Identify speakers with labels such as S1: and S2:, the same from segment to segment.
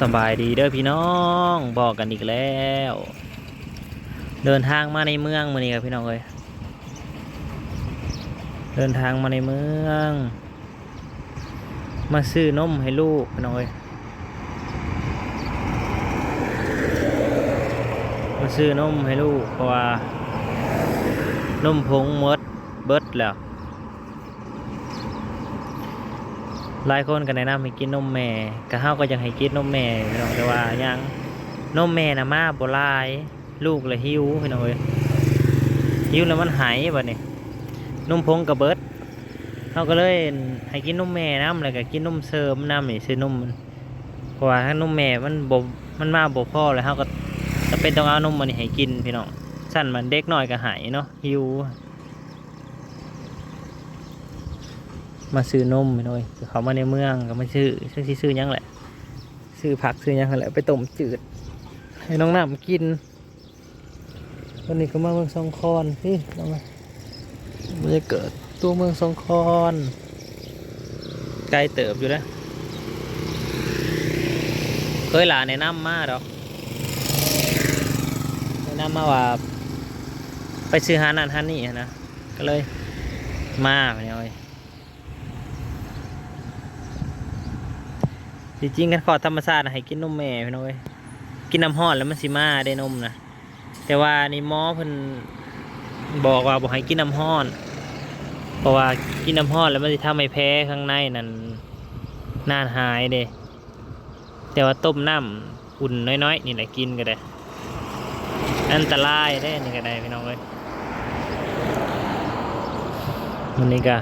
S1: สบายดีเด้อพี่น้องบอกกันอีกแล้ว เดินทางมาในเมืองมานี่ครับพี่น้องเอ้ยเดินทางมาในเมือง มาซื้อนมให้ลูกพี่น้องเอ้ยมาซื้อนมให้ลูกเพราะว่านมผงมดเบิดแล้ว หลายคนก็แนะนำให้กินนมแม่ก็เฮาก็ยังให้กินนมแม่พี่น้องแต่ว่ายังนมแม่น่ะมาบ่ลาย ลูกเลยหิวพี่น้องเอ้ยหิวแล้วมันหายบัดนี้นมพงกับเบิดเฮาก็เลยให้กินนมแม่น้ำแล้วก็กินนมเสริมน้ำนี่ซื้อนมมันเพราะว่าถ้านมแม่มันบ่มันมาบ่พอเลยเฮาก็จะเป็นต้องเอานมมันนี่ให้กินพี่น้องสั่นมันเด็กน้อยก็หายเนาะหิว มาซื้อนมไปหน่อยเขามาในเมืองก็มาซื้อซื้อซื้อยังแหละ ซื้อผักซื้อยังแหละไปต้มจืด ให้น้องน้ำกิน วันนี้ก็มาเมืองสองคอนพี่น้องมามันจะเกิดตัวเมืองสองคอนไกล้เติบอยู่แล้วเคยหลานนะนำมาดอกแนะนำมาว่า ไปซื้อหานันหานี่นะก็เลยมาไปเลยเว้ย จริงๆกันขอธรรมชาตินะให้กินนมแม่พี่น้องเอ้ยกินน้ำห้อนแล้วมันสิมาได้นมนะแต่ว่านี่หมอเพิ่นบอกว่าบอกให้กินน้ำห้อน เพราะว่ากินน้ำห้อนแล้วมันสิทำให้แพ้ข้างในนั่นน่านหายเด้แต่ว่าต้มน้ำอุ่นน้อยๆนี่แหละกินก็ได้อันตรายได้นี่ก็ได้พี่น้องเอ้ยวันนี้ก็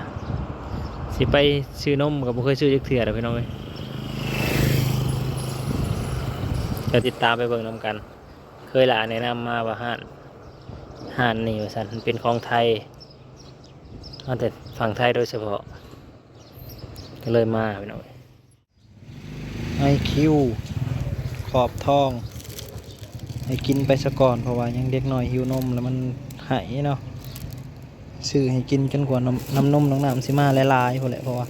S1: สิไปซื้อนมกับบ่เคยซื้อจักเถื่อเด้อพี่น้องเอ้ย ก็ติดตามไปเบิ่งนำกัน เคยหลานแนะนำมาว่าห้านห้านนี่ว่าสันมันเป็นของไทยมาแต่ฝั่งไทยโดยเฉพาะ ก็เลยมาไปหน่อยไอคิวขอบทองให้กินไปซะก่อนเพราะว่ายังเด็กน้อยหิวนมแล้วมันหายเนาะซื้อให้กินจนกว่าน้ำน้ำนมน้องน้ำสิมาหลายๆพอแหละเพราะว่า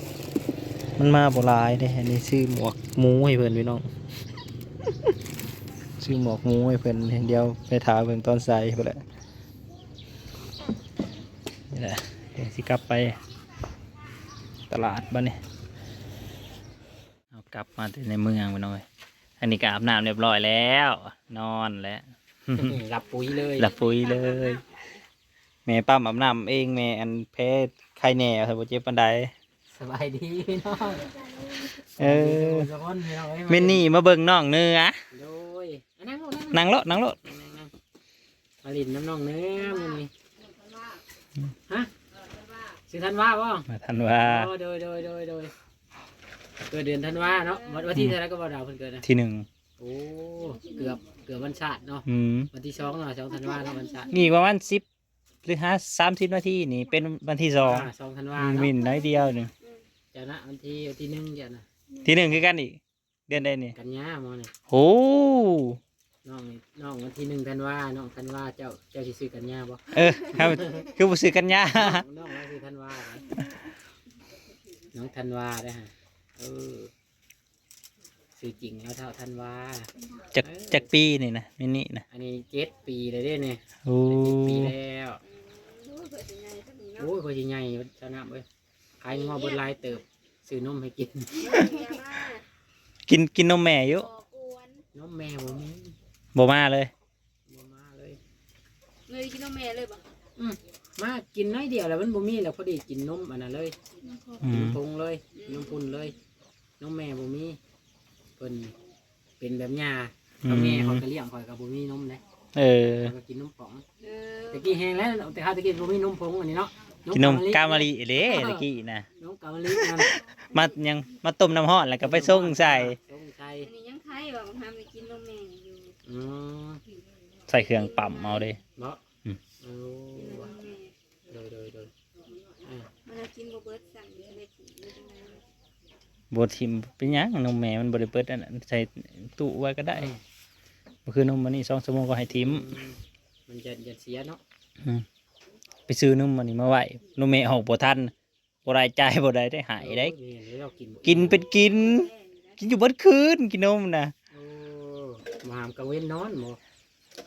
S1: มันมาบ่หลายเด้อันนี้ซื้อหมวกหมูให้เพื่อนพี่น้อง ซื้อหมวกงูให้เพิ่นเดียวไปถาเพิ่นตอนใส่ไปแหละนี่แหละเดี๋ยวสิกลับไปตลาดบ้านนี่เอากลับมาที่ในเมืองไปหน่อยอันนี้ก็อาบน้ำเรียบร้อยแล้ว นอนแล้ว
S2: หลับปุ๋ยเลย
S1: หลับปุ๋ยเลย แม่ปั้มอาบน้ำเองแม่อันแพ้ไข้แหน่ถ้าบ่เจ็บปานใด
S2: สบายดีพี่น้อง
S1: เออ
S2: สบายดีทุกคนพี่น้องอ้ย
S1: เมนนี่มาเบิ่งน้องเนื้อ
S2: โด ยอะนั่งลง
S1: นั่งรถนั่งรถ
S2: นั่งนั่งมาลินน้ำน้องเนื้อมันนี่ฮะสิทันว่าป่ะ
S1: มาทันว่า
S2: โอ้โดยโดยโดยโดยเกิดเดือนธันวาเนาะวันวันที่เท่าไหรก็บอกดาวเพิ่นเกิดนะ
S1: ที่หนึ่ง
S2: โอ้เกือบเกือบวันชาติเนาะ
S1: อืม
S2: วันที่สองเนาะสองธันวาเนาะวันชาติ
S1: อีกประมาณสิบหรือห้าสามสิบนาทีนี่เป็นวันที่สอง
S2: อ่าสองธันวา
S1: มี
S2: เนาะ
S1: มินน้อยเดียวหนึ่ง
S2: เจ้านะวันที่วันที่หนึ่งเจ้านะ
S1: ที่หนึ่งคือกันอีกเดือนใดนี่
S2: กันยาหมอเนี่ย
S1: โอ้
S2: น้องนี่น้องวันที่หนึ่งธันวาน้องธันวาเจ้าเจ้าสิซื้อกันยาบ่
S1: เออครับคือบุษือกันยา
S2: น้องว่าคือธันวาไหมน้องธันวาได้อฮะเออสื่อจริงแล้วเท่าธันวา
S1: จากจากปีนี่นะมินนี่นะ
S2: อันนี้เจ็ดปีเลยเด้เนี่ย
S1: โอ้
S2: เจ็ดปีแล้วโอ้ยคนใหญ่เจ้าหน้าเว้ยขายงอบนลายเติบซื้อนมให้กิน
S1: กินกินนมแม่อยู่
S2: นมแม่ผมมี
S1: บ่มาเลย
S2: บ่มาเลย
S3: เลยกินนมแม่เลยบ่
S2: มากินน้อยเดียวแล้วมันบ่มีแล้วพอดีกินนมอันนั้นเลย
S1: อื
S2: กิน
S1: ม
S2: พงเลยนมพุ่นเลยนมแม่บ่มีเพิ่นเป็นแบบหญ้า
S1: อื
S2: เอาแม่เขา
S1: ม
S2: ก็เลี้ยงคอยกับบ่มีนมเลย
S1: เออ
S2: เขาก็กินนมป๋อง
S3: เออ
S2: ตะกี้แห้งแล้วแต่ข้าวตะกี้บ่มีนมผงอันนี้เนาะ
S1: กินนมกามะลิเด้ตะกี้นะ
S2: นมกามะลินั่น
S1: มายังมาต้มน้ำร้อนแล้วก็ไปส่งใส่
S2: ส่งใส่
S3: อันนี้ยังไข่ว่ามันทำให้กินนมแม่ อยู่
S2: อืม
S1: ใส่เครื่องปั่มเอาเด้
S2: เนาะ
S1: อืม
S2: โอ้
S3: กินนมแม่
S2: โดยโดยโดยอ่า
S3: มันเอากินบ่เบิดสั่งอยู่ในถุงอยู่ตรงนั้น
S1: บทิมเป็นหยังนมแม่มันบริเปิดอันนั้นใส่ตู้ไว้ก็ได้ก็คือนมมันนี่สองชั่วโมงก็ให้ทิม
S2: อืมมันจะจะเสียเนาะ
S1: ไปซื้อนมมันนี่มาไหวนมแม่ออกบ่ทันบ่ได้จ่ายบ่ได้ได้หายได้
S2: โอ้ยนี่เรากินบ่
S1: กินเป็นกิน กินอยู่เบิดคืนกินนมนะ
S2: โอ้ มาหามกังเว้นนอนหมอ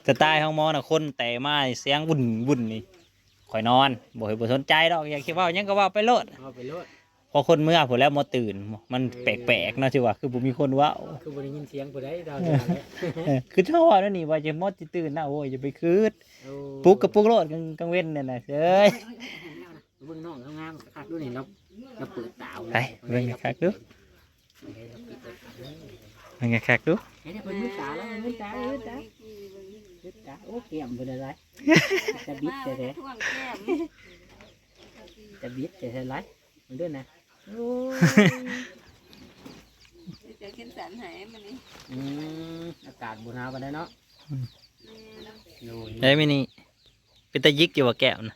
S1: สไตล์ของหมอน่ะคนแต่มาเสียงวุ่นวุ่นนี่ข่อยนอนบ่ให้บ่สนใจดอกอยากคิดว่าหยังก็ว่าไปโลด
S2: เอาไปโลด
S1: พอคนเมื่อผมแล้วมาตื่น มันแปลกๆเนาะที่ว่าคือบ่มีคนเว่า
S2: คือบ่ได้ยินเสียงผู้ใดดาวเดือนเลย
S1: เออคือเท่าว่านั่นนี่ว่าจะมดจะตื่นนะโอ้ยจะไปคืด
S2: โอ้
S1: ปลุกกับปลุกโลดกลางกลางเว้นเนี่ยนะเอ้ย
S2: เบิ่งน้องงามๆคักๆดูนี่เราเราเปิดตา
S1: ไปเบิ่งคักๆดู เบิ่งคักดู
S2: เฮ้ยเพิ่นมือตาแล้วมือตาเออตา
S3: เมื่อกี้เบิ่ง
S2: มือตาโอ้แก้มเพิ่นอะไรจะบิด
S3: จะท่วงแก้ม
S2: จะบิดแต่แท้ไรมันด้วยนะโอ้
S3: จะขึ้นสันหายมันนี่
S2: อืมอากาศบ่หนาวปานใดเนาะ
S1: ได้ไหมนี่เป็นตะยิกอยู่ว่าแก้วนะ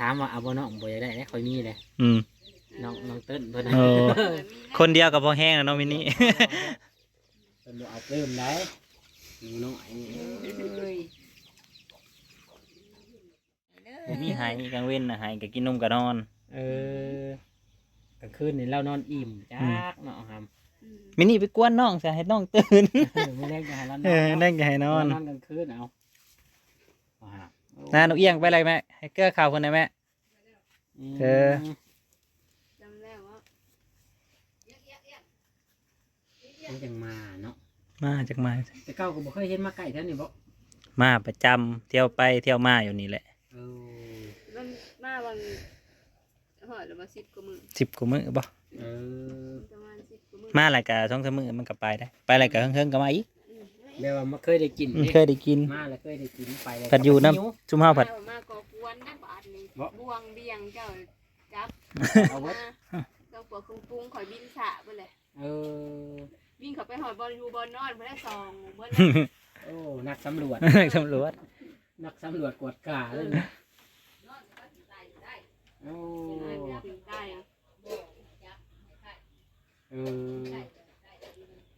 S2: ถามว่าเอาบ่น้องบ่ได้เด้คอยมีเลย
S1: อืม
S2: น้องน้องเติ้นเพิ่น
S1: โอ้
S3: เปิดมีนะ
S1: คนเดียวกับพอแห้งแล้วเน้องมินี่
S2: เพิ่นบ่เอาเพิ่มได้หนูน้อย
S3: เอ้ย
S1: มีหายกลางเว้นนะหายก็กินนมกับนอน
S2: เออกลางคืนนี่เรานอนอิ่มจักเนาะครับ
S3: อืม
S1: มินี่ไปกวนน้องซะให้น้องตื่น
S2: ไม่เล่นกันแล้วน
S1: เอ
S2: อน
S1: อ
S2: เนาะ
S1: นั่งก็ให้นอน
S2: นอนกลางคืนเอาว้าว
S1: น้านกเอี้ยงไปอะไรแม่ให้เกลือข่าวคนไหนแม่
S2: ม
S1: เธอ
S3: จำแล้วว่า
S2: มันจังมาเนาะ
S1: มาจากมา
S2: แต่เก้าก็บ่เคยเห็นมาไก่แท้นี่บ่
S1: มาประจำเที่ยวไปเที่ยวมาอยู่นี่แหละ
S2: เออ
S3: มันมาวันหอดหรือว่าสิบกว่ามือ
S1: สิบกว่ามื้อบ่
S2: เออ
S3: ประมาณสิบกว่ามือ
S1: มาอะไรกะสองสามมื้อมันก็ไปได้ ไปอะไรกะเฮิงๆก็มาอีก
S3: อืม
S2: แม่ว่ามาเคยได้กิน
S1: อืม
S2: นี่
S1: เคยได้กิน
S2: มาแล้วเคยได้กินไปแล้ว
S1: ผัดอยู่น้ำ
S2: หิว
S1: จุ่มห้าผัด
S3: มมากอกวนได้บาทนี่
S2: บ่
S3: บวงเบียงเจ้าจับ
S2: เอาไว้
S3: มาเจ้าปวดคุงปุงข่อยบินสะไปเลย
S2: เออ
S3: วิ่งเข้าไปหอดบอลอยู่บอลนอนเพื่อได้ซองเพื่อ
S2: โอ้นักสำรวจ
S1: ตำรวจ
S2: นักสำรวจกวดกาเลยนะโอ้
S3: ได้อะ
S2: เออ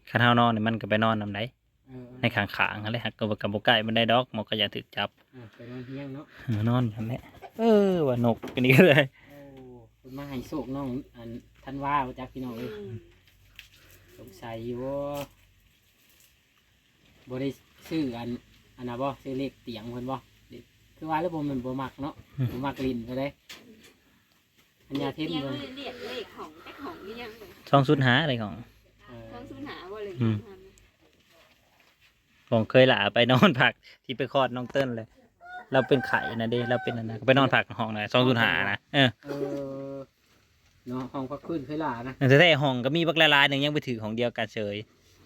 S1: คันเฮานอนนี่มันก็ไปนอนนำได
S2: เออ
S1: ในข้างๆนั่นแหละหักกับกับบ่ใกล้มันได้ดอกมันก็อย่าถึกจับ
S2: อะไปนอนเฮียงเนาะ
S1: เออนอนอยู่นั่นแหละเออว่านกกันนี่ก็เลย
S2: โอ้คุณมาให้โศกน้องอันท่านว่าว่าจักพี่น้องเอ้ย
S3: อืม
S2: สงสัยอยู่ว่าบ่ได้ซื้ออันอันน่ะบ่ซื้อเลขเตียงเพิ่นบ่เด็กคือว่าแล้วบ่แมันบ่มักเนาะบ่มักลิ้นก็ได้อันยาเทน
S3: เรียก
S2: เพิ่น
S3: เรียกเลขของแอคของนี่ยังเลย
S1: ช่องสุดหาอะไรของ
S2: เออ
S3: ต้องสูญหาว่าเลย
S1: อืมผมเคยหลาไปนอนผักที่ไปคลอดน้องเติ้ลเลย เราเป็นไข่นะเด้เราเป็นอันนะก็ไปนอนผักห้องนะช่องสุดหานะเออ
S2: เออ เนาะห้องพักขึ้นเคยล่านะ
S1: แต่แต่ห้องก็มีบักละลายหนึ่งยังไปถือของเดียวกันเฉย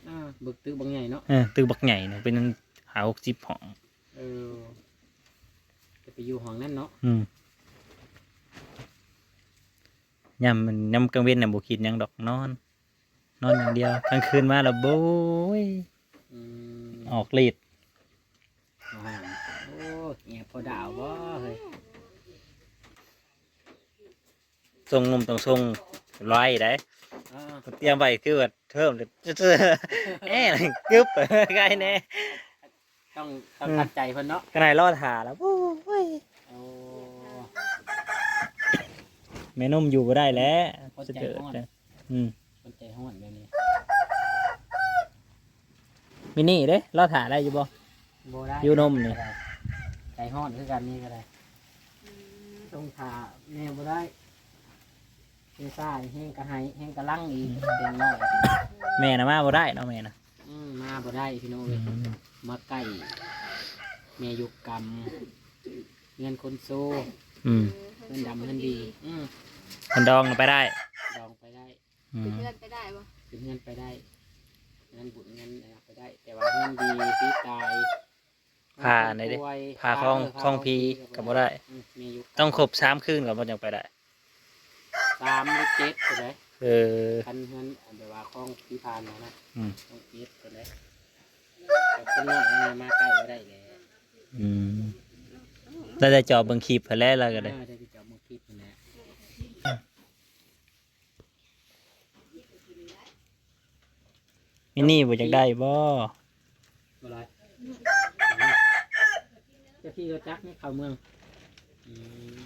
S2: อ่าบึกตึกบางใหญ่เนาะ
S1: เออตือบักใหญ่เนี่ยเป็นหาหกสิบห้อง
S2: เออจะไปอยู่ห้องนั้นเนาะ
S1: อืมยำมันยำกลางเว้นน่ะบุคิดหยังดอกนอน นอนอย่างเดียวกลางคืนมาแล้วโบ้ย
S2: อืม
S1: ออกฤทธิ์
S2: อ่าโอ้เงียบพอดาวบ่เฮ้ย
S1: ทรงนมต้องทรงไล่ได้
S2: อ่า
S1: เตรียมไว้คือว่าเทิมเลยเอ๊ะกึ๊บไงแน่
S2: ต้องต้องทัดใจเพิ่นเนาะ
S1: ขนาดรอดหาแล้วโอ้ย
S2: โอ้
S1: แม่นมอยู่บ่ได้แล้ว
S2: คนใจ
S1: จะเกิด
S2: ฮ้อน
S1: อืม
S2: คนใจห้อนแบบนี้
S1: มินี่เด้รอดหาได้อยู่บ่
S2: บ่ได้
S1: อยู่นมนี่
S2: ใจห้อนคือกันนี่ก็ได้
S3: อืม
S2: ต้องทาแม่บ่ได้ เฮซ่าแห้งกระไห้แห้งกระลังอีกเต็มน้อย
S1: แม่นะมาบ่ได้เนาะแม่นะ
S2: อืมมาบ่ได้พี่น้องเอ้ยมาใกล้แม่ยุกกรรมเงินคนโซ
S1: อืม
S2: เงินดำเงินดี อืม
S1: คนดองน่ะไปได้
S2: ดองไปได้
S1: อื
S3: เป็น
S1: ม
S3: เพื่อนไปได้ปะ
S2: เป็นเงินไปได้เงินบุญเงินอะไรไปได้ แต่ว่าเงินดีที่ตาย
S1: พาในเด้
S2: ป่วย
S1: พาคล้อง
S2: เค
S1: ล้องพีก็บ่ได้
S2: อืมแม่ยุกกรรม
S1: ต้องครบสามคืนก่อนบ่จังไปได้
S2: สามหรือเจ็ดไปเลย
S1: เออ
S2: คันเงินอันเดี๋ยวว่าคล้องพีพานมานะ
S1: อืม
S2: ต้องเจ็ดไปเลยแต่คนน้อยมันมาใกล้ก็ได้เลย
S1: อืมแล้วได้จอเบิ่งคลิปเพิ่นแล้วแล้วก็ได้
S2: เออได้ไปจับมือคลิปนั่นแหละ
S1: มินี่บ่จักได้บ่
S2: อะไรเจ้าที่รถจักรนี่เข้าเมืองอืม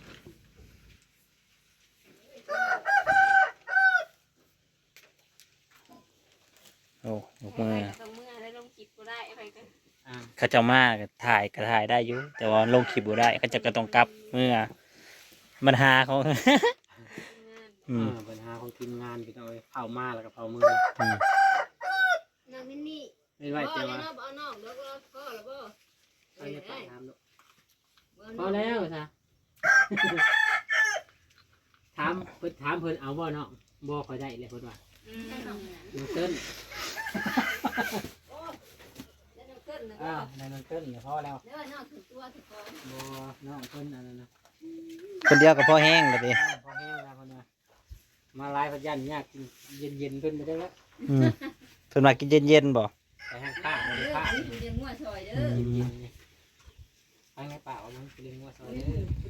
S1: โอ้ยกมือ
S3: ต้องเมื่อได้ลงจิตก็ได้ไปกัน
S2: อ่า
S1: เขาเจ้ามาก็ถ่ายก็ถ่ายได้อยู่แต่ว่าลงคลิปบ่ได้เขาเจะก็ต้องกลับเมื่อมันหาเขา
S3: งาน
S1: อืม
S2: เออปัญหาของทีมงานพี่น้อยเผามาแล้วก็เผามือ
S1: อืม
S3: นางมินนี่
S2: ไม่ไหว
S3: พ่อ
S2: เจ้า
S3: แล้ว
S2: ว่า
S3: เนาะเอาน้องแล้วก็พ่อแล้วบ่
S2: เอาอย่าไปถามลูกพ
S3: พ
S2: อแล้วซะ ถามเพิ่นถามเพิ่นเอาบ่เนาะบ่ค่อยได้เลยเพิ่นว่า
S3: อืม
S2: น้องเติ้ล
S3: แล้วน้ องเกินนะ
S2: อ้าวได้น้องเติ้ลเนี่ยพอแล้ว
S3: เด้อน้องถึงตัวถึงก่อน
S2: บ่น้องเพิ่นอันนั้นนะ
S1: คนเดียวก็พอแห้งเลยดิ
S2: อ้าวพอแห้งแล้วเพิ่นว่ามาหลายพันยันยากกินเย็นๆเพิ่นไปได้แล้ว
S1: อืมเพิ่นมากินเย็นๆบ่
S2: ไปห้างข้างไป
S3: เด้อ
S2: ข้าง
S3: นี่กูเลี้ยงงัวซอยเด้
S1: อื
S3: อ
S1: ม
S2: เย็นๆนี่ไปไงเปล่าเอามันไปเลี้ยงวัวซอยเด้อ
S3: กู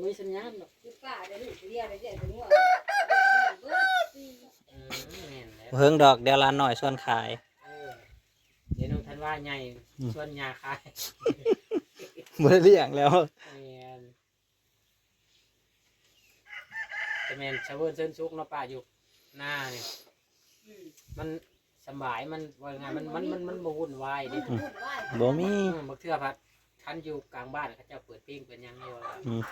S3: ได้เลี้ยงงัวซอยเด้อบ่คือ
S2: อุ้ยสัญญาณเนาะ
S3: คือป้าได้ลูกเรียกได้เรียกเป็นงัวเบิดปี
S2: เออแม่นแล้ว
S1: เฮิงดอกเดี๋ยวร้านหน่อยส่วนขาย
S2: เออเดี๋ยวน้องทันว่าใหญ่
S1: อืม
S2: ชวนยาคาย
S1: บ่ได้เลี้ยงแล้ว
S2: แมนแต่แมนชาวเวิร์นเซินซุกเนาะป่าอยู่หน้าเนี่ย
S3: อืม
S2: มันสำบายมันว่าไงมันมันมันมันบ่วุ่นวายเดิ
S3: พูดว่า
S1: บ่มี
S2: บางเทื่อพัดคันอยู่กลางบ้านเขาเจะเปิดเพลงเป็นหยังอยู่ว่า
S1: อืม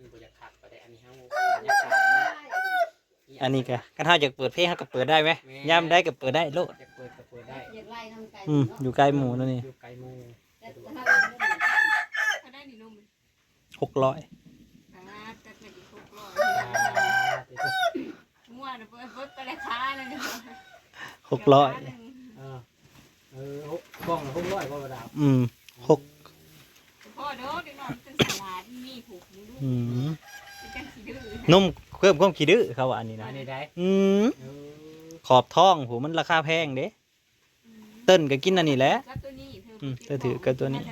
S2: มันบ่อยากขับไปได้อันนี้เฮาบรรยากาศมัน
S1: อันนี้ก็คันเฮาอยากเปิดเพลงเฮาก็เปิดได้ไหมยามได้ก็เปิดได้โลด
S2: อยากเปิดก็เปิดได้
S3: อยากไล่ทำไก่
S1: อืมอยู่ใกล้หมูนั่นนี่
S2: อยู่ไกลหมู่
S3: แต่ถ้าเราไม่ถ้าได้นี่นม
S1: หกร้อย
S3: อ่าแต่เป็นอีกหกร้อย
S2: อ่าติดต่อ
S3: งัวนะเบิดไปเลยค้าเลยเนาะ
S1: หกร้อย
S2: เออเออหกกล้องละหกร้อยบ่ดาว
S1: อืมหก
S3: เด้อเด็กน้อยเป็นสลัดมีผูกมีลูก
S1: อืม
S3: เป็นจังสีดื้อ
S1: นุ่มเพิ่มความขี้ดื้อเขาว่าอันนี้
S2: อั
S1: นะ
S2: นนี้ได้
S1: อืม
S2: เออ
S1: ขอบท้องผูมันราคาแพงเด้เติ้นก็กินอันนี้แหละ
S3: ก็ตัวนี้เธอ
S1: อืมเธอถือกับตัวนี้
S3: ไป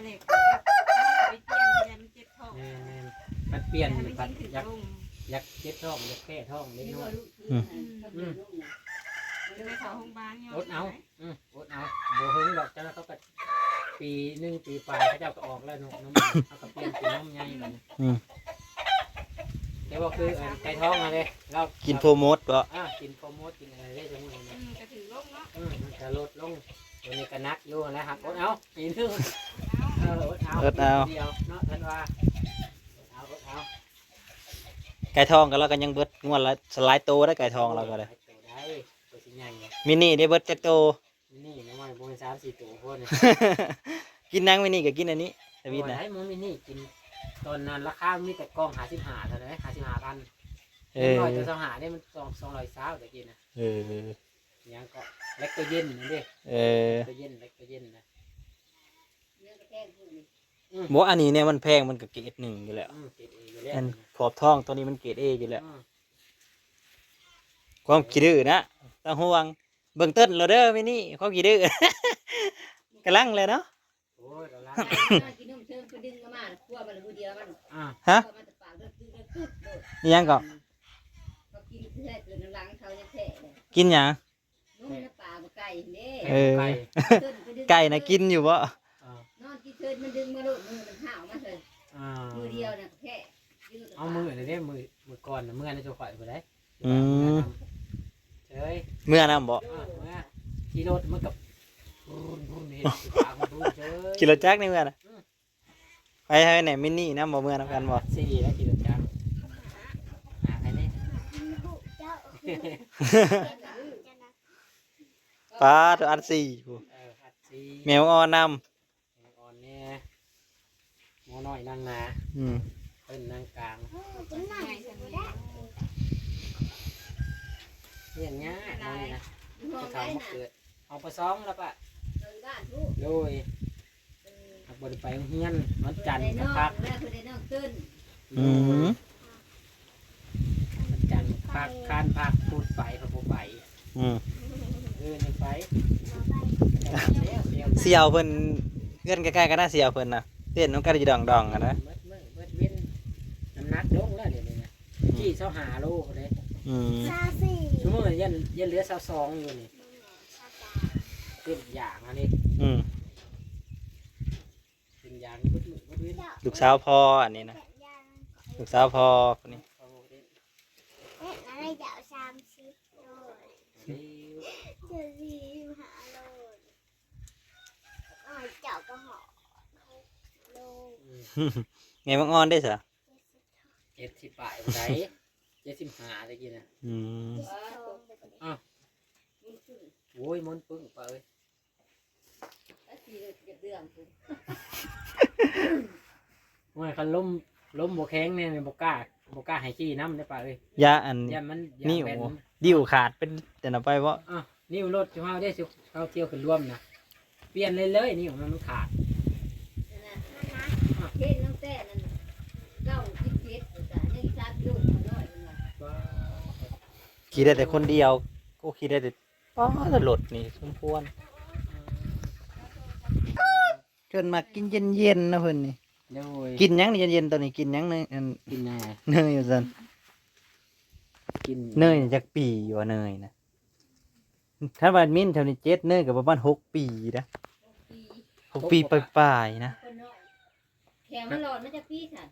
S3: เปลี่ยนเรียนเจ็ดท้อง
S2: แม่นแม่นมันเปลี่ยน
S3: ให้มัน
S2: ปัด
S3: กิน
S2: อยาก
S3: ถึง
S2: อยากเจ็บท้องอยากแก้ท้องเล็กน้อย
S1: อืม
S2: อืม
S3: จะไปเขาห้องบ้าน
S2: อดเอาอืมอดเอาโบเฮิงดอกเจ้าเขาก็ ปีหนึ่งปีปลายเขาเจ้าก็ออกแล้วนมน้ำเขาก็เปลี่ยนเป็นน้ำใหญ่แบบนี้
S1: อืม
S2: เดี๋ยวบอกคือเอ่อไก่ท้องมาเลยเรา
S1: กินโฟโมดก็
S2: อ่ากินโฟมดกินอะไรได้ทั้งหมด
S3: อื
S2: เนี่ย
S3: มก็ถือลงเนาะ
S2: อืมมันจะลดลงตัวนี้ก็นักอยู่นะครับอดเอาปีนึงเอออดเอา
S1: อดเอา
S2: เดียวเนาะท่านว่าอดเอาอดเอา
S1: ไก่ทองก็เราก็ยังเบิดงวดละสไลด์โตได้ไก่ทองเราก็เลย
S2: ตัวได้ตัวสิใหญ่เนี่ย
S1: มินี่ได้เบิดจักโต
S2: นี่น้อยโบนสามสี่ตัวพ่น
S1: กินนังมินี่ก็กินอันนี้ทวิตนะ
S2: โอ้ยให้มึงมินี่กินตอนนั้นราคามีแต่กล้องหาสิบหาเท่านั้นหาสิบหาพัน
S1: เอ
S2: เอ
S1: อ
S2: อตัวสองหาเนี่ยมันสองสองร้อยสาวแต่กินนะ
S1: เออ
S2: ยังก็เล็กตัวเย็นนี่ดิ
S1: เออ
S2: ตัวเย็นเล็กตัวเย็นนะ
S3: เนื้อกระแทกพูดนี่
S1: บอกอันนี้เนี่ยมันแพงมันก็เกรดหนึ่งอยู่แล้ว
S2: อืมเกรดเออยู่แล้ว
S1: อันขอบท้องตัวนี้มันเกรดเออยู่แล้ว
S2: อืม
S1: ความขี้ดื้อนะต้องห่วง เบื้องต้นเราเด้อมินี่ความขี้ดื้อกำลังเลยเนาะ
S2: โอ้ยเราละ
S3: กินนมเชิญคือดึงมาขั้วมันผู้เดียวมัน
S2: อ่า
S1: ฮะ
S3: ขั้วมันจะปากเลือดตึ๊ดเลือดตึ๊ดโดด
S1: นี่ยังก็
S3: ก็กินเพื่อให้เกิดน้ำลังเขาจะแท้เลย
S1: กินหยัง
S3: นุ่มน้ำปลาบ่ไก่เด้
S1: เออ
S2: ไก่
S1: ไก่นะกินอยู่บ่
S2: อ่าน
S3: อนกินเชิญมันดึงมาลูกมือมันห่าวมาเลย
S2: อ่า
S3: มือเดียวน่ะแค่ดึง
S2: เอามือเลยเด้มือมือก่อนน่ะมือนี่จะข่อยไปได้
S1: อืม
S2: เฮ้ย
S1: เมื่อนำบ่
S2: อ่าเมื่อขี่รถมันกับรุนรุนเห็นปากมันรุนเจ้ย
S1: กิโลจักนี่เมื่อนะไปให้ไหนมินี่นำบ่เมื่อนำกันบ่
S2: สี่แล้วขี่รถจักรหาใครเนี่ย
S1: ปลาตัวอันสี่ผู้
S2: เออหัดสี่
S1: แมวอ่อนน
S2: อ่อนเนี่ยหมอน้อยนั่งนาำ
S1: อืม
S2: เป็นนั่งกลาง
S3: ง่ายฉันนี่
S2: เฮียนเนี้ยน้อยนะ
S3: ห้อ
S2: จะ
S3: ง
S2: เขา
S3: ได้
S2: มา
S3: น่ะ
S2: เกิดเอาไปซ้อมแล้วปะ
S3: เดินบ้านลูก
S2: โดยหักบริไปโรงเฮียนวันจันทร์
S3: ได้น้
S2: นะ
S3: อง
S2: ครับ
S3: แม่คือได้น้องตื้น
S1: อืม
S2: วันจันทร์พักคานพักพูดไปพระพูไป
S1: อืม
S2: เออนี่ไปเสียวเสียว
S1: เสี่ยวเพิ่นเพื่อนใกล้ๆกันนะเสี่ยวเพิ่นน่ะเต้นน้องกันอยู่ดองๆกันนะ
S2: เบิดเบิดเบิดเว้นน้ำหนักลงแล้วเดี๋ยวนี้นะที่เสาหาโลเลย
S1: อืม
S2: ชั่วโมงยันยันเหลือเสาสองอยู่นี่เป็นอย่างอันนี้
S1: อืม
S2: เป็นอย่างนี้เบิดมือเบิดเว้น
S1: ลูกสาวพ่ออันนี้นะ ลูกสาวพ่อคนนี้
S2: เอาเด้
S4: เดี๋ยวสามสิบโลจะรีบหาโลดอ๋อเจ้าก็หอโล
S1: ไงมังออนได้สะ
S2: เจ็ดสิบปลายไหนเจ็ดสิบห้าตะกี้นะ
S1: อืม
S4: เจ็ดสิบสอง
S2: อ้าวโอ้ยมันปึ้งไปเอ้ยว่าคันล้มล้มบกแข้งเนี่ยบกล้าบกล้าให้ขี้น้ำได้ป่ะเอ้ย
S1: ยาอัน
S2: อย่ามันอย่า
S1: นิ้ว
S2: เป็น
S1: ดิ้วขาดเป็นแต่ละไปว่า
S2: อะนิ้วรถจะมาได้สิเขาเที่ยวขึ้นร่วมนะเปลี่ยนเลยเลยนิ้วมันมันขาด
S5: เฮ็ดน้ำแต่นั่นเก้าสิบเจ็ดจ้ะยังซักลูกมาน้อยมันว่า
S1: ขี่ได้แต่คนเดียว ก็ขี่ได้แต่ป้าตลดนี่สมควรเชิญมากินเย็นๆนะเพิ่นนี่
S2: เดี๋ยวโอ้ย
S1: กินหยังนี่เย็นๆตอนนี้กินหยังเนยอัน
S2: กินแน่
S1: เนยอยู่ซั่น
S2: กิน
S1: เนยนี่จักปีอยู่ว่าเนยนะถ้าว่ามิ้นเท่านี้เจ็ดเนยก็ประมาณหกปีนะ
S5: ปี
S1: หกปีปลายๆนะ
S5: คนน้อยแขงมันหลอดมาจากพี่ค่ะ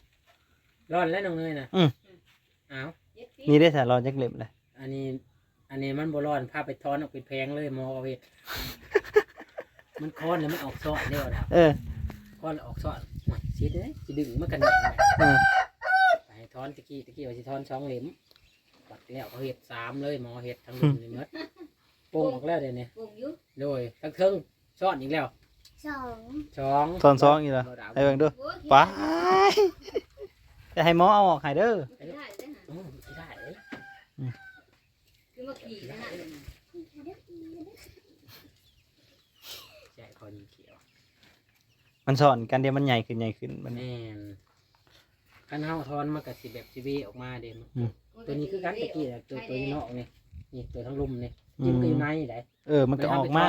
S2: ร้อนแล้วน้องเนยนะ
S1: อืม
S2: อ้าว
S5: เจ็ดปี
S1: นี่ได้สารรอนจักเล็บเลย
S2: อันนี้ อันนี้มันบ่ร้อนพาไปทอนออกเป็นแพงเลยหมอเอาเวทมันคอนแล้วมันออกซอดเดียวนะ
S1: เออ
S2: คอนแล้วออกซอดหน่อยสิเด้สิดึงมันกันแหน่ง
S1: เออ
S2: ไปให้ทอนตะกี้ตะกี้ว่าสิทอนสองเหลี่ยมปัดแล้วเขาเห็ดสามเลยหมอเห็ดทั้งดุมเลยหมดโป่งออกแล้วเดี๋ยวนี้
S5: วงอยุ
S2: โดยทั้งเครื่องซ่อนอีกแล้ว
S4: สอง
S2: สอง
S1: ซ้อนซ้อนอีกแล้ว
S2: บ่ดาว
S1: ให้เบิ่งดู
S5: โอ้ย
S1: ไปจะให้หมอเอาออกให้เด้อ
S5: ไม่ได้เลยฮะ
S2: อื มสิได้เอ้ย
S5: คือมาขี่นะฮะ
S2: ใช่คนเขียว
S1: มันสอนกันเดี๋ยวมันใหญ่ขึ้นใหญ่ขึ้นมัน
S2: แน่นคันเฮาทอนมันก็สิแบบสิเวออกมาเด้ม
S1: อืม
S2: ตัวนี้คือกันตะกี้แหละตัวตัวนี้นอกนี่นี่ตัวทั้งลุมนี่
S1: อื
S2: จิ้ม
S1: ม
S2: ก็อยู่ในได้
S1: เออ มันก็ออกมา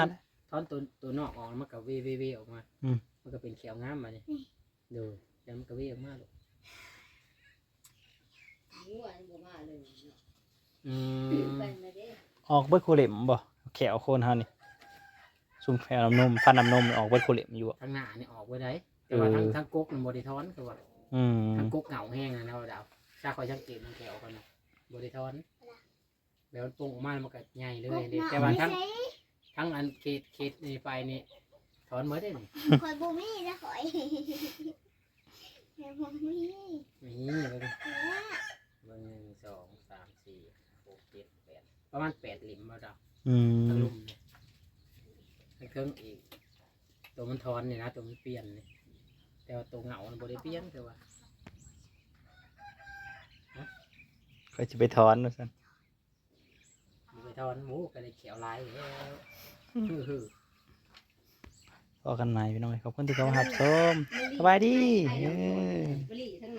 S2: ทอนตัวตัวนอกออกมันก็เวเวเวออกมา
S1: อืม
S2: มันก็เป็นเขียวงามมานี่ดูแล้วมันก็เวออกมาลูก
S5: หัวนี่บ่มาเลย
S2: อืม
S5: ไปมาเด้
S1: ออกเบิดโคเหลมบ่แขวโคนเฮานี่ซุ่มแขวน้ำนมฟันน้ำนมออกเบิดโคเหลมอยู่อะ
S2: ทางหน้านี่ออกไว้ได้แต่ว่า
S1: เออ
S2: ทางทางกกมันบริทอนคือว่า
S1: อืม
S2: ทางกกเหงาแห้งนะนะว่าดาวชาคอยช่างเก็บมันแถวกันนะบริทอนแล้วมันปรุงออกมามันก็ใหญ่เลยเด็แต่ว่าทั้งทั้งอันเขตเขตนี่ไปนี่ถอนเมื่อได้นี่
S4: คอยบูมี่นะคอยแต่บูมี่
S2: นี่เบิ่งเบิ่งหนึ่งสองสามสี่หกเจ็ดแปดประมาณแปดหลิมมาดาว
S1: อื
S2: ทะ
S1: ม
S2: ลุมเนี่ยให้เครื่องอีก ตัวมันทอนนี่นะตัวมันเปลี่ยนนี่แต่ว่าตัวเหงามันบริเปลี่ยนคือว่า
S1: ก็จะไปถอนว่าซั่น
S2: บริทอนหมูก็เลยเขียวลายแล้วฮือ
S1: พอกันใหม่พี่น้องขอบคุณที่เข้ามารับชมสบายดีเออ
S5: บรีทั้ง